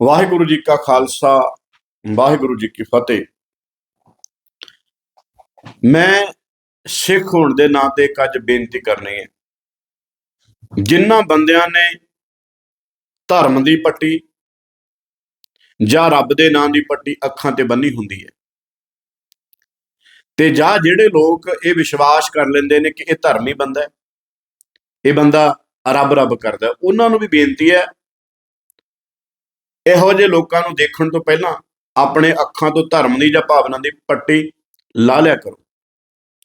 ਵਾਹਿਗੁਰੂ ਜੀ ਕਾ ਖਾਲਸਾ, ਵਾਹਿਗੁਰੂ ਜੀ ਕੀ ਫਤਿਹ। ਮੈਂ ਸਿੱਖ ਹੋਣ ਦੇ ਨਾਤੇ ਇੱਕ ਅੱਜ ਬੇਨਤੀ ਕਰਨੀ ਹੈ। ਜਿਨ੍ਹਾਂ ਬੰਦਿਆਂ ਨੇ ਧਰਮ ਦੀ ਪੱਟੀ ਜਾਂ ਰੱਬ ਦੇ ਨਾਂ ਦੀ ਪੱਟੀ ਅੱਖਾਂ ਤੇ ਬੰਨੀ ਹੁੰਦੀ ਹੈ, ਤੇ ਜਾਂ ਜਿਹੜੇ ਲੋਕ ਇਹ ਵਿਸ਼ਵਾਸ ਕਰ ਲੈਂਦੇ ਨੇ ਕਿ ਇਹ ਧਰਮੀ ਬੰਦਾ ਹੈ, ਇਹ ਬੰਦਾ ਰੱਬ ਰੱਬ ਕਰਦਾ ਉਹਨਾਂ ਨੂੰ ਵੀ ਬੇਨਤੀ ਹੈ ਇਹੋ ਜਿਹੇ ਲੋਕਾਂ ਨੂੰ ਦੇਖਣ ਤੋਂ ਪਹਿਲਾਂ ਆਪਣੇ ਅੱਖਾਂ ਤੋਂ ਧਰਮ ਦੀ ਜਾਂ ਭਾਵਨਾ ਦੀ ਪੱਟੀ ਲਾ ਲਿਆ ਕਰੋ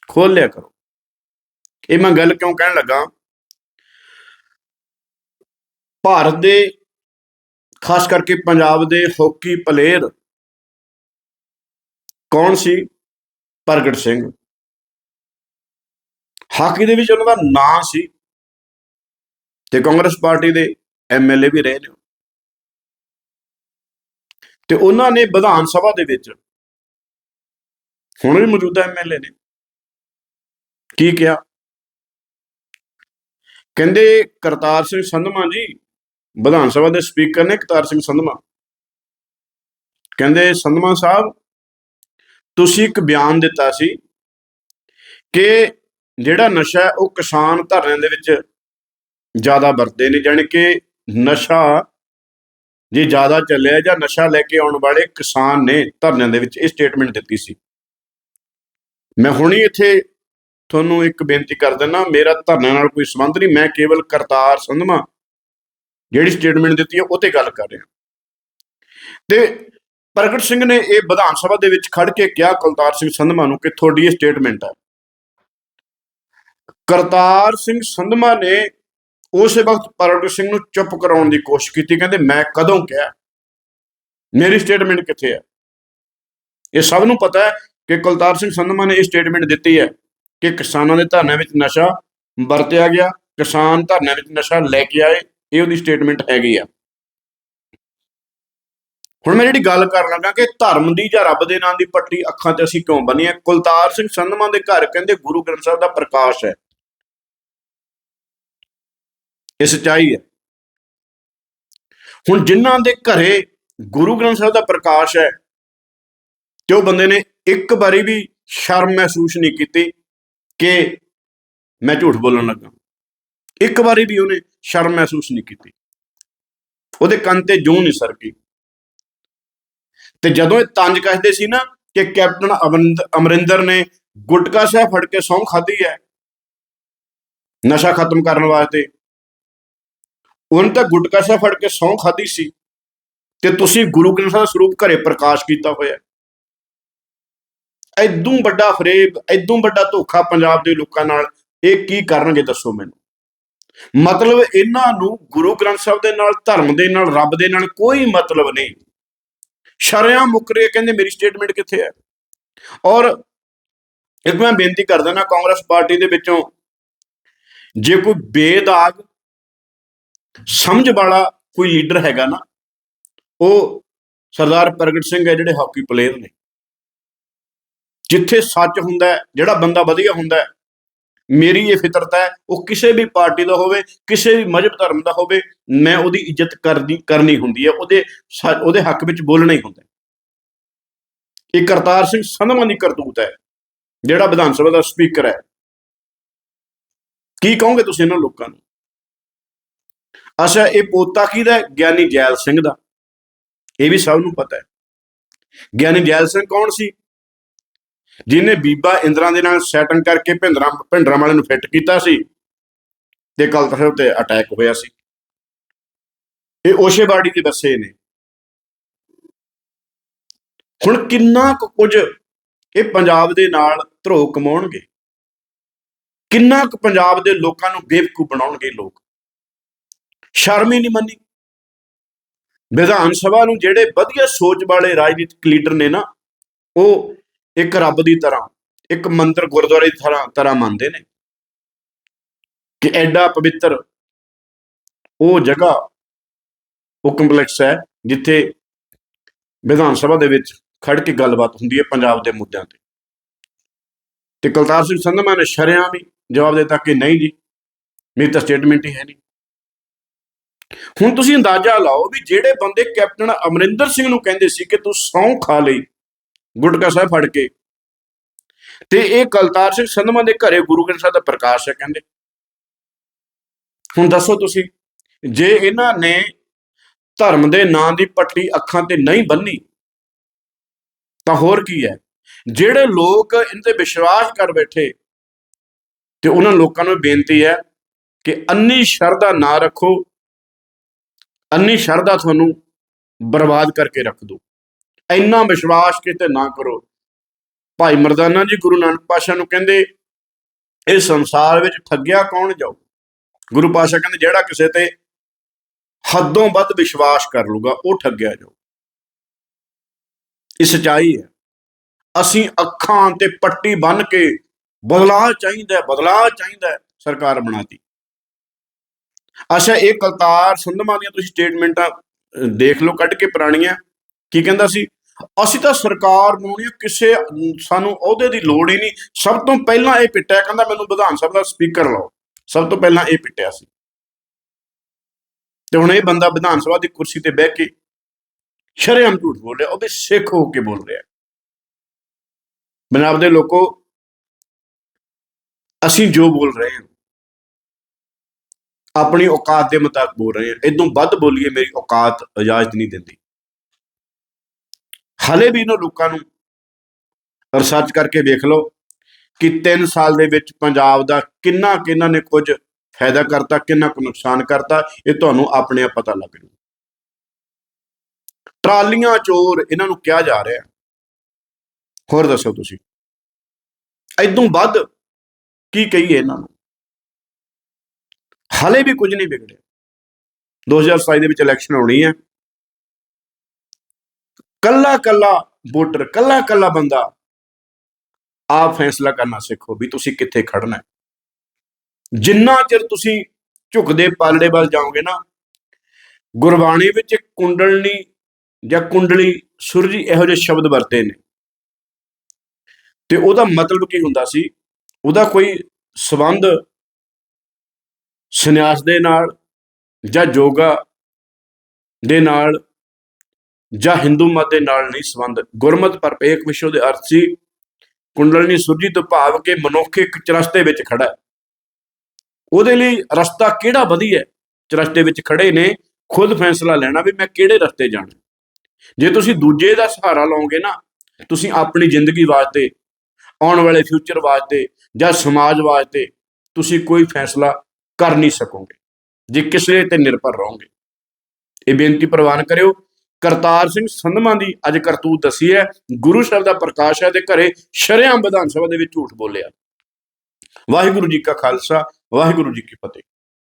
ਖੋਲ ਲਿਆ ਕਰੋ। ਇਹ ਮੈਂ ਗੱਲ ਕਿਉਂ ਕਹਿਣ ਲੱਗਾ? ਭਾਰਤ ਦੇ, ਖਾਸ ਕਰਕੇ ਪੰਜਾਬ ਦੇ ਹਾਕੀ ਪਲੇਅਰ ਕੌਣ ਸੀ? ਪ੍ਰਗਟ ਸਿੰਘ। ਹਾਕੀ ਦੇ ਵਿੱਚ ਉਹਨਾਂ ਦਾ ਨਾਂ ਸੀ ਤੇ ਕਾਂਗਰਸ ਪਾਰਟੀ ਦੇ ਐਮਐਲਏ ਵੀ ਰਹੇ ਨੇ। ਤੇ ਉਹਨਾਂ ਨੇ ਵਿਧਾਨ ਸਭਾ ਦੇ ਵਿੱਚ ਹੁਣ ਵੀ ਮੌਜੂਦਾ ਐਮਐਲਏ ਨੇ ਕੀ ਕਿਹਾ? ਕਹਿੰਦੇ ਕਰਤਾਰ ਸਿੰਘ ਸੰਧਮਾ ਜੀ, ਵਿਧਾਨ ਸਭਾ ਦੇ ਸਪੀਕਰ ਨੇ ਕਰਤਾਰ ਸਿੰਘ ਸੰਧਮਾ। ਕਹਿੰਦੇ ਸੰਧਮਾ ਸਾਹਿਬ, ਤੁਸੀਂ ਇੱਕ ਬਿਆਨ ਦਿੱਤਾ ਸੀ ਕਿ ਜਿਹੜਾ ਨਸ਼ਾ ਉਹ ਕਿਸਾਨ ਧਰਨਿਆਂ ਦੇ ਵਿੱਚ ਜ਼ਿਆਦਾ ਵਰਤੇ ਨੇ, ਜਾਣੀ ਕਿ ਨਸ਼ਾ ਜੇ ਜ਼ਿਆਦਾ ਚੱਲਿਆ ਜਾਂ ਨਸ਼ਾ ਲੈ ਕੇ ਆਉਣ ਵਾਲੇ ਕਿਸਾਨ ਨੇ ਧਰਨਿਆਂ ਦੇ ਵਿੱਚ ਇਹ ਸਟੇਟਮੈਂਟ ਦਿੱਤੀ ਸੀ। ਮੈਂ ਹੁਣੀ ਇੱਥੇ ਤੁਹਾਨੂੰ ਇੱਕ ਬੇਨਤੀ ਕਰ ਦਿੰਦਾ ਮੇਰਾ ਧਰਨਿਆਂ ਨਾਲ ਕੋਈ ਸੰਬੰਧ ਨਹੀਂ, ਮੈਂ ਕੇਵਲ ਕਰਤਾਰ ਸੰਧਮਾ ਜਿਹੜੀ ਸਟੇਟਮੈਂਟ ਦਿੱਤੀ ਹੈ ਉਹ ਤੇ ਗੱਲ ਕਰ ਰਿਹਾ। ਤੇ ਪ੍ਰਗਟ ਸਿੰਘ ਨੇ ਇਹ ਵਿਧਾਨ ਸਭਾ ਦੇ ਵਿੱਚ ਖੜ ਕੇ ਕਿਹਾ, ਕੁਲਤਾਰ ਸਿੰਘ ਸੰਧਮਾ ਨੂੰ ਕਿ ਤੁਹਾਡੀ ਇਹ ਸਟੇਟਮੈਂਟ ਹੈ। ਕਰਤਾਰ ਸਿੰਘ ਸੰਧਮਾ ਨੇ ਉਸੇ ਵਕਤ ਪ੍ਰਗਟ ਸਿੰਘ ਨੂੰ ਚੁੱਪ ਕਰਾਉਣ ਦੀ ਕੋਸ਼ਿਸ਼ ਕੀਤੀ, ਕਹਿੰਦੇ, ਮੈਂ ਕਦੋਂ ਕਿਹਾ? ਮੇਰੀ ਸਟੇਟਮੈਂਟ ਕਿੱਥੇ ਹੈ? ਇਹ ਸਭ ਨੂੰ ਪਤਾ ਹੈ ਕਿ ਕੁਲਤਾਰ ਸਿੰਘ ਸੰਧਮਾ ਨੇ ਇਹ ਸਟੇਟਮੈਂਟ ਦਿੱਤੀ ਹੈ ਕਿ ਕਿਸਾਨਾਂ ਦੇ ਧਰਨਿਆਂ ਵਿੱਚ ਨਸ਼ਾ ਵਰਤਿਆ ਗਿਆ, ਕਿਸਾਨ ਧਰਨਿਆਂ ਵਿੱਚ ਨਸ਼ਾ ਲੈ ਕੇ ਆਏ, ਇਹ ਉਹਦੀ ਸਟੇਟਮੈਂਟ ਹੈਗੀ ਆ। ਹੁਣ ਮੈਂ ਜਿਹੜੀ ਗੱਲ ਕਰਨ ਲੱਗਾ ਕਿ ਧਰਮ ਦੀ ਜਾਂ ਰੱਬ ਦੇ ਨਾਂ ਦੀ ਪੱਟੀ ਅੱਖਾਂ ਤੇ ਅਸੀਂ ਕਿਉਂ ਬੰਨੀ ਕੁਲਤਾਰ ਸਿੰਘ ਸੰਧਮਾ ਦੇ ਘਰ ਕਹਿੰਦੇ ਗੁਰੂ ਗ੍ਰੰਥ ਸਾਹਿਬ ਦਾ ਪ੍ਰਕਾਸ਼ ਹੈ। ਇਹ ਸੱਚਾਈ ਹੈ। ਹੁਣ ਜਿਨ੍ਹਾਂ ਦੇ ਘਰੇ ਗੁਰੂ ਗ੍ਰੰਥ ਸਾਹਿਬ ਦਾ ਪ੍ਰਕਾਸ਼ ਹੈ, ਤੇ ਉਹ ਬੰਦੇ ਨੇ ਇੱਕ ਵਾਰੀ ਵੀ ਸ਼ਰਮ ਮਹਿਸੂਸ ਨਹੀਂ ਕੀਤੀ ਕਿ ਮੈਂ ਝੂਠ ਬੋਲਣ ਲੱਗਾ। ਇੱਕ ਵਾਰੀ ਵੀ ਉਹਨੇ ਸ਼ਰਮ ਮਹਿਸੂਸ ਨਹੀਂ ਕੀਤੀ। ਉਹਦੇ ਕੰਨ ਤੇ ਜੂੰ ਨਹੀਂ ਸਰਕੀ ਤੇ ਜਦੋਂ ਇਹ ਤੰਜ ਕੱਸਦੇ ਸੀ ਨਾ ਕਿ ਕੈਪਟਨ ਅਮਰਿੰਦ- ਅਮਰਿੰਦਰ ਨੇ ਗੁਟਕਾ ਸਾਹਿਬ ਫੜ ਕੇ ਸੌਂ ਖਾਧੀ ਹੈ, ਨਸ਼ਾ ਖਤਮ ਕਰਨ ਵਾਸਤੇ ਉਹਨੇ ਤਾਂ ਗੁਟਕਾ ਸਾਹਿਬ ਫੜ ਕੇ ਸੌਂ ਖਾਧੀ ਸੀ ਤੇ ਤੁਸੀਂ ਗੁਰੂ ਗ੍ਰੰਥ ਸਾਹਿਬ ਦਾ ਸਰੂਪ ਘਰੇ ਪ੍ਰਕਾਸ਼ ਕੀਤਾ ਹੋਇਆ। ਹੈ। ਐਦੋਂ ਵੱਡਾ ਫਰੇਬ, ਐਦੋਂ ਵੱਡਾ ਧੋਖਾ ਪੰਜਾਬ ਦੇ ਲੋਕਾਂ ਨਾਲ, ਇਹ ਕੀ ਕਰਨਗੇ ਦੱਸੋ ਮੈਨੂੰ? ਮਤਲਬ ਇਹਨਾਂ ਨੂੰ ਗੁਰੂ ਗ੍ਰੰਥ ਸਾਹਿਬ ਦੇ ਨਾਲ, ਧਰਮ ਦੇ ਨਾਲ, ਰੱਬ ਦੇ ਨਾਲ ਕੋਈ ਮਤਲਬ ਨਹੀਂ। ਸ਼ਰਿਆਂ ਮੁਕਰੇ, ਕਹਿੰਦੇ ਮੇਰੀ ਸਟੇਟਮੈਂਟ ਕਿੱਥੇ ਹੈ? ਔਰ ਇੱਕ ਮੈਂ ਬੇਨਤੀ ਕਰਦਾ ਨਾ ਕਾਂਗਰਸ ਪਾਰਟੀ ਦੇ ਵਿੱਚੋਂ, ਜੇ ਕੋਈ ਬੇਦਾਗ ਸਮਝ ਵਾਲਾ ਕੋਈ ਲੀਡਰ ਹੈਗਾ ਨਾ, ਉਹ ਸਰਦਾਰ ਪ੍ਰਗਟ ਸਿੰਘ ਹੈ ਜਿਹੜੇ ਹਾਕੀ ਪਲੇਅਰ ਨੇ। ਜਿੱਥੇ ਸੱਚ ਹੁੰਦਾ ਜਿਹੜਾ ਬੰਦਾ ਵਧੀਆ ਹੁੰਦਾ ਮੇਰੀ ਇਹ ਫਿਤਰਤ ਹੈ, ਉਹ ਕਿਸੇ ਵੀ ਪਾਰਟੀ ਦਾ ਹੋਵੇ, ਕਿਸੇ ਵੀ ਮਜਹਬ ਧਰਮ ਦਾ ਹੋਵੇ, ਮੈਂ ਉਹਦੀ ਇੱਜ਼ਤ ਕਰਨੀ ਕਰਨੀ ਹੁੰਦੀ ਹੈ, ਉਹਦੇ ਸ- ਉਹਦੇ ਹੱਕ ਵਿੱਚ ਬੋਲਣਾ ਹੀ ਹੁੰਦਾ ਇਹ ਕਰਤਾਰ ਸਿੰਘ ਸੰਧਵਾਂ ਦੀ ਕਰਤੂਤ ਹੈ, ਜਿਹੜਾ ਵਿਧਾਨ ਸਭਾ ਦਾ ਸਪੀਕਰ ਹੈ। ਕੀ ਕਹੋਗੇ ਤੁਸੀਂ ਇਹਨਾਂ ਲੋਕਾਂ ਨੂੰ? ਅੱਛਾ, ਇਹ ਪੋਤਾ ਕਿਹਦਾ ਹੈ? ਗਿਆਨੀ ਜੈਲ ਸਿੰਘ ਦਾ। ਇਹ ਵੀ ਸਭ ਨੂੰ ਪਤਾ ਹੈ। ਗਿਆਨੀ ਜੈਲ ਸਿੰਘ ਕੌਣ ਸੀ? ਜਿਹਨੇ ਬੀਬਾ ਇੰਦਰਾ ਦੇ ਨਾਲ ਸੈਟਿੰਗ ਕਰਕੇ ਭਿੰਦਰਾ, ਭਿੰਡਰਾਂ ਵਾਲੇ ਨੂੰ ਫਿੱਟ ਕੀਤਾ ਸੀ ਤੇ ਕਲਤਫ ਉੱਤੇ ਅਟੈਕ ਹੋਇਆ ਸੀ। ਇਹ ਓਸ਼ੇਵਾੜੀ ਦੇ ਬੱਸੇ ਨੇ। ਹੁਣ ਕਿੰਨਾ ਕੁ ਕੁਝ ਇਹ ਪੰਜਾਬ ਦੇ ਨਾਲ ਧਰੋ ਕਮਾਉਣਗੇ? ਕਿੰਨਾ ਕੁ ਪੰਜਾਬ ਦੇ ਲੋਕਾਂ ਨੂੰ ਬੇਵਕੂਫ ਬਣਾਉਣਗੇ ਲੋਕ? ਸ਼ਰਮ ਹੀ ਨਹੀਂ ਮੰਨੀ। ਵਿਧਾਨ ਸਭਾ ਨੂੰ ਜਿਹੜੇ ਵਧੀਆ ਸੋਚ ਵਾਲੇ ਰਾਜਨੀਤਿਕ ਲੀਡਰ ਨੇ ਨਾ, ਉਹ ਇੱਕ ਰੱਬ ਦੀ ਤਰ੍ਹਾਂ, ਇੱਕ ਮੰਦਰ ਗੁਰਦੁਆਰੇ ਦੀ ਤਰ੍ਹਾਂ ਤਰ੍ਹਾਂ ਮੰਨਦੇ ਨੇ ਕਿ ਐਡਾ ਪਵਿੱਤਰ ਉਹ ਜਗ੍ਹਾ, ਉਹ ਕੰਪਲੈਕਸ ਹੈ ਜਿੱਥੇ ਵਿਧਾਨ ਸਭਾ ਦੇ ਵਿੱਚ ਖੜ ਕੇ ਗੱਲਬਾਤ ਹੁੰਦੀ ਹੈ ਪੰਜਾਬ ਦੇ ਮੁੱਦਿਆਂ ਤੇ। ਤੇ ਕੁਲਤਾਰ ਸਿੰਘ ਸੰਧਮਾ ਨੇ ਸ਼ਰਿਆਂ ਵੀ ਜਵਾਬ ਦਿੱਤਾ ਕਿ ਨਹੀਂ ਜੀ, ਮੇਰੀ ਤਾਂ ਸਟੇਟਮੈਂਟ ਹੀ ਹੈ ਨਹੀਂ। ਹੁਣ ਤੁਸੀਂ ਅੰਦਾਜ਼ਾ ਲਾਓ ਵੀ ਜਿਹੜੇ ਬੰਦੇ ਕੈਪਟਨ ਅਮਰਿੰਦਰ ਸਿੰਘ ਨੂੰ ਕਹਿੰਦੇ ਸੀ ਕਿ ਤੂੰ ਸਹੁੰ ਖਾ ਲਈ, ਗੁਟਕਾ ਸਾਹਿਬ ਫੜ ਕੇ। ਤੇ ਇਹ ਕਲਤਾਰ ਸਿੰਘ ਸੰਧਮਾ ਦੇ ਘਰੇ ਗੁਰੂ ਗ੍ਰੰਥ ਸਾਹਿਬ ਦਾ ਪ੍ਰਕਾਸ਼ ਹੈ ਕਹਿੰਦੇ। ਹੁਣ ਦੱਸੋ ਤੁਸੀਂ, ਜੇ ਇਹਨਾਂ ਨੇ ਧਰਮ ਦੇ ਨਾਂ ਦੀ ਪੱਟੀ ਅੱਖਾਂ ਤੇ ਨਹੀਂ ਬੰਨੀ ਤਾਂ ਹੋਰ ਕੀ ਹੈ? ਜਿਹੜੇ ਲੋਕ ਇਹਨਾਂ ਤੇ ਵਿਸ਼ਵਾਸ ਕਰ ਬੈਠੇ, ਤੇ ਉਹਨਾਂ ਲੋਕਾਂ ਨੂੰ ਬੇਨਤੀ ਹੈ ਕਿ ਅੰਨੀ ਸ਼ਰਧਾ ਨਾ ਰੱਖੋ ਅੰਨੀ ਸ਼ਰਧਾ ਤੁਹਾਨੂੰ ਬਰਬਾਦ ਕਰਕੇ ਰੱਖ ਦੋ ਇੰਨਾ ਵਿਸ਼ਵਾਸ ਕਿਤੇ ਨਾ ਕਰੋ। ਭਾਈ ਮਰਦਾਨਾ ਜੀ ਗੁਰੂ ਨਾਨਕ ਪਾਸ਼ਾ ਨੂੰ ਕਹਿੰਦੇ ਇਹ ਸੰਸਾਰ ਵਿੱਚ ਠੱਗਿਆ ਕੌਣ ਜਾਊ? ਗੁਰੂ ਪਾਸ਼ਾ ਕਹਿੰਦੇ ਜਿਹੜਾ ਕਿਸੇ ਤੇ ਹੱਦੋਂ ਵੱਧ ਵਿਸ਼ਵਾਸ ਕਰ ਲੂਗਾ ਉਹ ਠੱਗਿਆ ਜਾਊ। ਇਹ ਸਚਾਈ ਹੈ। ਅਸੀਂ ਅੱਖਾਂ ਤੇ ਪੱਟੀ ਬੰਨ ਕੇ ਬਦਲਾਅ ਚਾਹੀਦਾ ਬਦਲਾਅ ਚਾਹੀਦਾ ਹੈ, ਸਰਕਾਰ ਬਣਾਤੀ। ਅੱਛਾ, ਇਹ ਕਲਤਾਰ ਸੰਧਮਾ ਦੀਆਂ ਤੁਸੀਂ ਸਟੇਟਮੈਂਟਾਂ ਦੇਖ ਲਓ, ਕੱਢ ਕੇ ਪੁਰਾਣੀਆਂ। ਕੀ ਕਹਿੰਦਾ ਸੀ? ਅਸੀਂ ਤਾਂ ਸਰਕਾਰ ਬਣਾਉਣੀ ਕਿਸੇ ਸਾਨੂੰ ਅਹੁਦੇ ਦੀ ਲੋੜ ਹੀ ਨਹੀਂ। ਸਭ ਤੋਂ ਪਹਿਲਾਂ ਇਹ ਪਿੱਟਿਆ, ਕਹਿੰਦਾ ਮੈਨੂੰ ਵਿਧਾਨ ਸਭਾ ਦਾ ਸਪੀਕਰ ਲਾਓ। ਸਭ ਤੋਂ ਪਹਿਲਾਂ ਇਹ ਪਿੱਟਿਆ ਸੀ। ਤੇ ਹੁਣ ਇਹ ਬੰਦਾ ਵਿਧਾਨ ਸਭਾ ਦੀ ਕੁਰਸੀ ਤੇ ਬਹਿ ਕੇ ਸ਼ਰੇਆਮ ਝੂਠ ਬੋਲ ਰਿਹਾ ਉਹ ਵੀ ਸਿੱਖ ਹੋ ਕੇ ਬੋਲ ਰਿਹਾ। ਪੰਜਾਬ ਦੇ ਲੋਕੋ, ਅਸੀਂ ਜੋ ਬੋਲ ਰਹੇ ਹਾਂ ਆਪਣੀ ਔਕਾਤ ਦੇ ਮੁਤਾਬਕ ਬੋਲ ਰਹੇ ਹਾਂ। ਇਦੋਂ ਵੱਧ ਬੋਲੀਏ, ਮੇਰੀ ਔਕਾਤ ਇਜਾਜ਼ਤ ਨਹੀਂ ਦਿੰਦੀ। ਹਲੇ ਵੀ ਇਹਨਾਂ ਲੋਕਾਂ ਨੂੰ ਰਿਸਰਚ ਕਰਕੇ ਵੇਖ ਲਓ ਕਿ 3 ਸਾਲ ਦੇ ਵਿੱਚ ਪੰਜਾਬ ਦਾ ਕਿੰਨਾ ਕਿੰਨਾ ਨੇ ਕੁਝ ਫਾਇਦਾ ਕਰਤਾ, ਕਿੰਨਾ ਕੁ ਨੁਕਸਾਨ ਕਰਤਾ, ਇਹ ਤੁਹਾਨੂੰ ਆਪਣੇ ਆਪ ਪਤਾ ਲੱਗ ਜੂ। ਟਰਾਲੀਆਂ, ਚੋਰ, ਇਹਨਾਂ ਨੂੰ ਕਿਹਾ ਜਾ ਰਿਹਾ। ਹੋਰ ਦੱਸੋ ਤੁਸੀਂ। ਇਦੋਂ ਵੱਧ ਕੀ ਕਹੀਏ ਇਹਨਾਂ ਨੂੰ? ਹਾਲੇ ਵੀ ਕੁਝ ਨਹੀਂ ਵਿਗੜਿਆ। 2027 ਦੇ ਵਿੱਚ ਇਲੈਕਸ਼ਨ ਹੋਣੀ ਹੈ। ਕੱਲਾ ਕੱਲਾ ਵੋਟਰ ਕੱਲਾ ਕੱਲਾ ਬੰਦਾ ਆਪ ਫੈਸਲਾ ਕਰਨਾ ਸਿੱਖੋ ਵੀ ਤੁਸੀਂ ਕਿੱਥੇ ਖੜਨਾ ਹੈ। ਜਿੰਨਾ ਚਿਰ ਤੁਸੀਂ ਝੁਕਦੇ ਪਾਲੜੇ ਵੱਲ ਜਾਓਗੇ ਨਾ, ਗੁਰਬਾਣੀ ਵਿੱਚ ਕੁੰਡਲਨੀ ਜਾਂ ਕੁੰਡਲੀ ਸੁਰਜੀ ਇਹੋ ਜਿਹੇ ਸ਼ਬਦ ਵਰਤੇ ਨੇ। ਤੇ ਉਹਦਾ ਮਤਲਬ ਕੀ ਹੁੰਦਾ ਸੀ? ਉਹਦਾ ਕੋਈ ਸਬੰਧ ਸੰਨਿਆਸ ਦੇ ਨਾਲ ਜਾਂ ਯੋਗਾ ਦੇ ਨਾਲ ਜਾਂ ਹਿੰਦੂ ਮਤ ਦੇ ਨਾਲ ਨਹੀਂ ਸੰਬੰਧ। ਗੁਰਮਤ ਪਰਪੇਕ ਵਿਸ਼ੋ ਦੇ ਅਰਥ ਸੀ ਕੁੰਡਲਨੀ ਸੁਰਜੀ ਤੋਂ ਭਾਵ ਕਿ ਮਨੁੱਖ ਇੱਕ ਚਰਸਤੇ ਵਿੱਚ ਖੜਾ ਹੈ। ਉਹਦੇ ਲਈ ਰਸਤਾ ਕਿਹੜਾ ਵਧੀਆ ਚਰਸਤੇ ਵਿੱਚ ਖੜੇ ਨੇ, ਖੁਦ ਫੈਸਲਾ ਲੈਣਾ ਵੀ ਮੈਂ ਕਿਹੜੇ ਰਸਤੇ ਜਾਣਾ। ਜੇ ਤੁਸੀਂ ਦੂਜੇ ਦਾ ਸਹਾਰਾ ਲਓਗੇ ਨਾ, ਤੁਸੀਂ ਆਪਣੀ ਜ਼ਿੰਦਗੀ ਵਾਸਤੇ, ਆਉਣ ਵਾਲੇ ਫਿਊਚਰ ਵਾਸਤੇ ਜਾਂ ਸਮਾਜ ਵਾਸਤੇ, ਤੁਸੀਂ ਕੋਈ ਫੈਸਲਾ ਕਰ ਨਹੀਂ ਸਕੋਗੇ। ਜੇ ਕਿਸੇ ਤੇ ਨਿਰਭਰ ਰਹੋਗੇ। ਇਹ ਬੇਨਤੀ ਪ੍ਰਵਾਨ ਕਰਿਓ, ਕਰਤਾਰ ਸਿੰਘ ਸੰਧਮਾ ਦੀ ਅੱਜ ਕਰਤੂਤ ਦੱਸੀ ਹੈ, ਗੁਰੂ ਸਾਹਿਬ ਦਾ ਪ੍ਰਕਾਸ਼ ਹੈ ਦੇ ਘਰੇ ਸ਼ਰੇਆਮ ਵਿਧਾਨ ਸਭਾ ਦੇ ਵਿੱਚ ਝੂਠ ਬੋਲਿਆ। ਵਾਹਿਗੁਰੂ ਜੀ ਕਾ ਖਾਲਸਾ, ਵਾਹਿਗੁਰੂ ਜੀ ਕੀ ਫਤਿਹ।